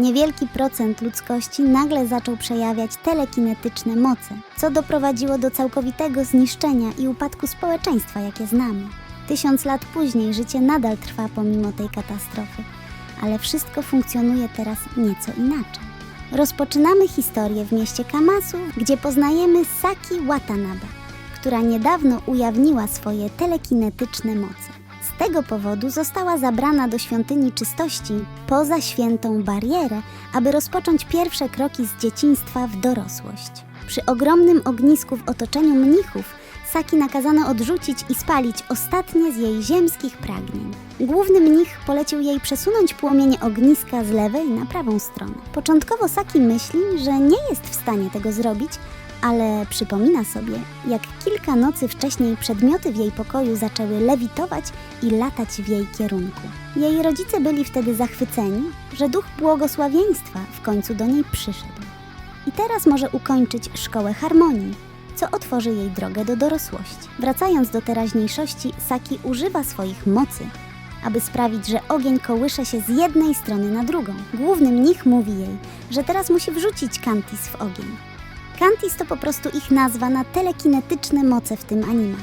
niewielki procent ludzkości nagle zaczął przejawiać telekinetyczne moce, co doprowadziło do całkowitego zniszczenia i upadku społeczeństwa, jakie znamy. Tysiąc lat później życie nadal trwa pomimo tej katastrofy, ale wszystko funkcjonuje teraz nieco inaczej. Rozpoczynamy historię w mieście Kamasu, gdzie poznajemy Saki Watanabe, która niedawno ujawniła swoje telekinetyczne moce. Z tego powodu została zabrana do świątyni czystości poza świętą barierę, aby rozpocząć pierwsze kroki z dzieciństwa w dorosłość. Przy ogromnym ognisku w otoczeniu mnichów Saki nakazano odrzucić i spalić ostatnie z jej ziemskich pragnień. Główny mnich polecił jej przesunąć płomienie ogniska z lewej na prawą stronę. Początkowo Saki myśli, że nie jest w stanie tego zrobić, ale przypomina sobie, jak kilka nocy wcześniej przedmioty w jej pokoju zaczęły lewitować i latać w jej kierunku. Jej rodzice byli wtedy zachwyceni, że duch błogosławieństwa w końcu do niej przyszedł. I teraz może ukończyć szkołę harmonii, co otworzy jej drogę do dorosłości. Wracając do teraźniejszości, Saki używa swoich mocy, aby sprawić, że ogień kołysze się z jednej strony na drugą. Główny mnich mówi jej, że teraz musi wrzucić Kantis w ogień. Kantis to po prostu ich nazwa na telekinetyczne moce w tym anime.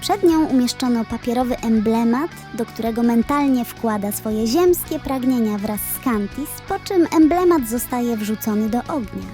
Przed nią umieszczono papierowy emblemat, do którego mentalnie wkłada swoje ziemskie pragnienia wraz z Kantis, po czym emblemat zostaje wrzucony do ognia.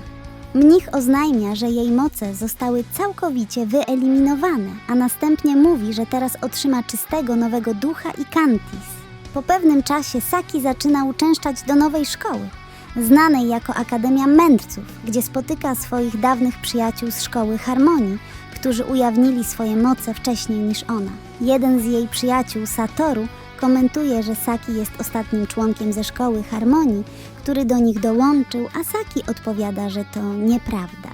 Mnich oznajmia, że jej moce zostały całkowicie wyeliminowane, a następnie mówi, że teraz otrzyma czystego nowego ducha i Kantis. Po pewnym czasie Saki zaczyna uczęszczać do nowej szkoły, znanej jako Akademia Mędrców, gdzie spotyka swoich dawnych przyjaciół z szkoły Harmonii, którzy ujawnili swoje moce wcześniej niż ona. Jeden z jej przyjaciół, Satoru, komentuje, że Saki jest ostatnim członkiem ze szkoły Harmonii, który do nich dołączył, a Saki odpowiada, że to nieprawda,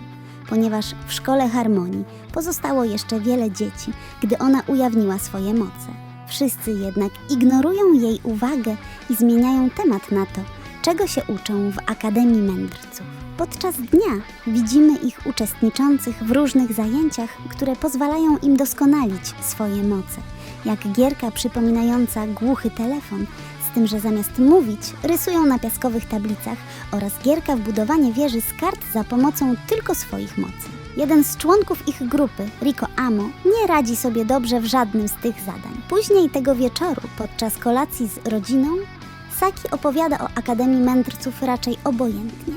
ponieważ w szkole Harmonii pozostało jeszcze wiele dzieci, gdy ona ujawniła swoje moce. Wszyscy jednak ignorują jej uwagę i zmieniają temat na to, czego się uczą w Akademii Mędrców. Podczas dnia widzimy ich uczestniczących w różnych zajęciach, które pozwalają im doskonalić swoje moce, jak gierka przypominająca głuchy telefon, z tym, że zamiast mówić, rysują na piaskowych tablicach oraz gierka w budowanie wieży z kart za pomocą tylko swoich mocy. Jeden z członków ich grupy, Rico Amo, nie radzi sobie dobrze w żadnym z tych zadań. Później tego wieczoru, podczas kolacji z rodziną, Saki opowiada o Akademii Mędrców raczej obojętnie.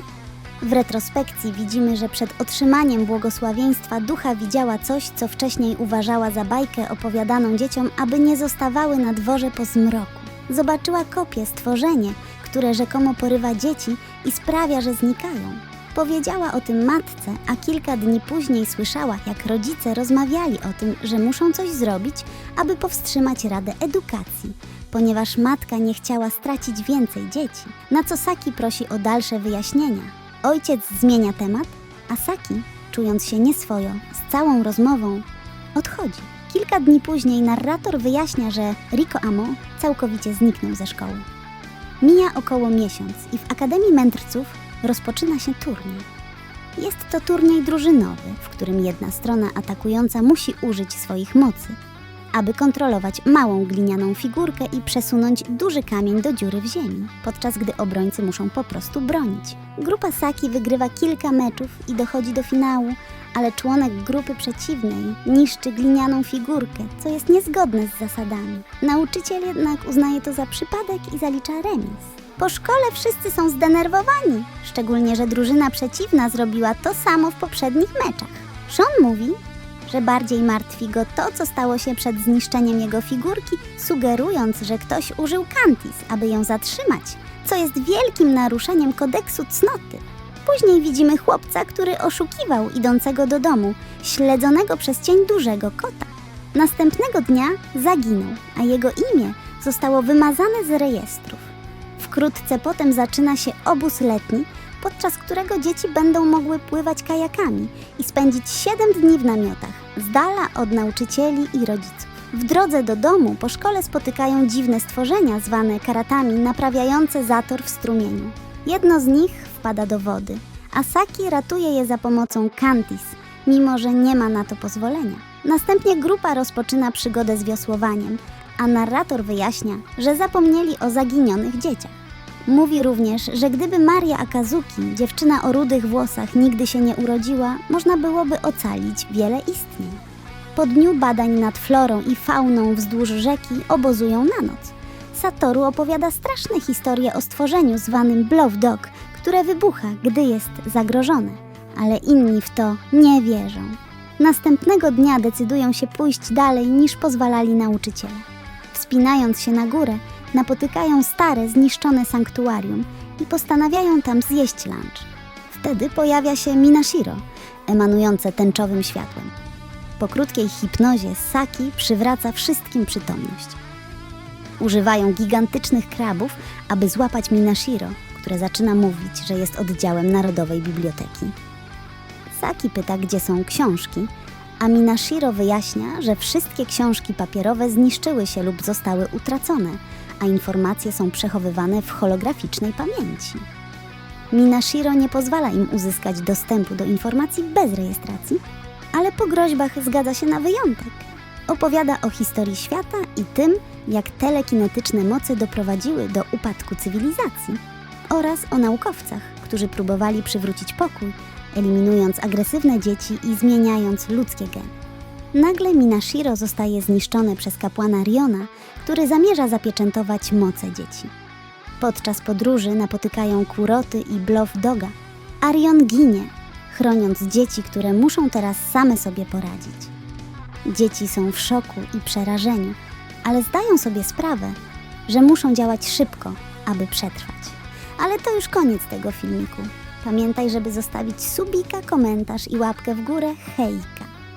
W retrospekcji widzimy, że przed otrzymaniem błogosławieństwa ducha widziała coś, co wcześniej uważała za bajkę opowiadaną dzieciom, aby nie zostawały na dworze po zmroku. Zobaczyła kopię, stworzenie, które rzekomo porywa dzieci i sprawia, że znikają. Powiedziała o tym matce, a kilka dni później słyszała, jak rodzice rozmawiali o tym, że muszą coś zrobić, aby powstrzymać Radę Edukacji, ponieważ matka nie chciała stracić więcej dzieci, na co Saki prosi o dalsze wyjaśnienia. Ojciec zmienia temat, a Saki, czując się nieswojo z całą rozmową, odchodzi. Kilka dni później narrator wyjaśnia, że Rico Amo całkowicie zniknął ze szkoły. Mija około miesiąc i w Akademii Mędrców rozpoczyna się turniej. Jest to turniej drużynowy, w którym jedna strona atakująca musi użyć swoich mocy, aby kontrolować małą glinianą figurkę i przesunąć duży kamień do dziury w ziemi, podczas gdy obrońcy muszą po prostu bronić. Grupa Saki wygrywa kilka meczów i dochodzi do finału, ale członek grupy przeciwnej niszczy glinianą figurkę, co jest niezgodne z zasadami. Nauczyciel jednak uznaje to za przypadek i zalicza remis. Po szkole wszyscy są zdenerwowani, szczególnie że drużyna przeciwna zrobiła to samo w poprzednich meczach. Sean mówi, że bardziej martwi go to, co stało się przed zniszczeniem jego figurki, sugerując, że ktoś użył Kantis, aby ją zatrzymać, co jest wielkim naruszeniem kodeksu cnoty. Później widzimy chłopca, który oszukiwał idącego do domu, śledzonego przez cień dużego kota. Następnego dnia zaginął, a jego imię zostało wymazane z rejestrów. Wkrótce potem zaczyna się obóz letni, podczas którego dzieci będą mogły pływać kajakami i spędzić 7 dni w namiotach, z dala od nauczycieli i rodziców. W drodze do domu po szkole spotykają dziwne stworzenia zwane karatami naprawiające zator w strumieniu. Jedno z nich wpada do wody, a Saki ratuje je za pomocą Kantis, mimo że nie ma na to pozwolenia. Następnie grupa rozpoczyna przygodę z wiosłowaniem, a narrator wyjaśnia, że zapomnieli o zaginionych dzieciach. Mówi również, że gdyby Maria Akazuki, dziewczyna o rudych włosach, nigdy się nie urodziła, można byłoby ocalić wiele istnień. Po dniu badań nad florą i fauną wzdłuż rzeki obozują na noc. Satoru opowiada straszne historie o stworzeniu zwanym Bluff Dog, które wybucha, gdy jest zagrożone, ale inni w to nie wierzą. Następnego dnia decydują się pójść dalej niż pozwalali nauczyciele. Wspinając się na górę, napotykają stare, zniszczone sanktuarium i postanawiają tam zjeść lunch. Wtedy pojawia się Minashiro, emanujące tęczowym światłem. Po krótkiej hipnozie Saki przywraca wszystkim przytomność. Używają gigantycznych krabów, aby złapać Minashiro, które zaczyna mówić, że jest oddziałem Narodowej Biblioteki. Saki pyta, gdzie są książki, a Minashiro wyjaśnia, że wszystkie książki papierowe zniszczyły się lub zostały utracone, a informacje są przechowywane w holograficznej pamięci. Minashiro nie pozwala im uzyskać dostępu do informacji bez rejestracji, ale po groźbach zgadza się na wyjątek. Opowiada o historii świata i tym, jak telekinetyczne moce doprowadziły do upadku cywilizacji oraz o naukowcach, którzy próbowali przywrócić pokój, eliminując agresywne dzieci i zmieniając ludzkie geny. Nagle Minashiro zostaje zniszczone przez kapłana Riona, który zamierza zapieczętować moce dzieci. Podczas podróży napotykają Kuroty i Bluff Doga. Arion ginie, chroniąc dzieci, które muszą teraz same sobie poradzić. Dzieci są w szoku i przerażeniu, ale zdają sobie sprawę, że muszą działać szybko, aby przetrwać. Ale to już koniec tego filmiku. Pamiętaj, żeby zostawić subika, komentarz i łapkę w górę. Hejka!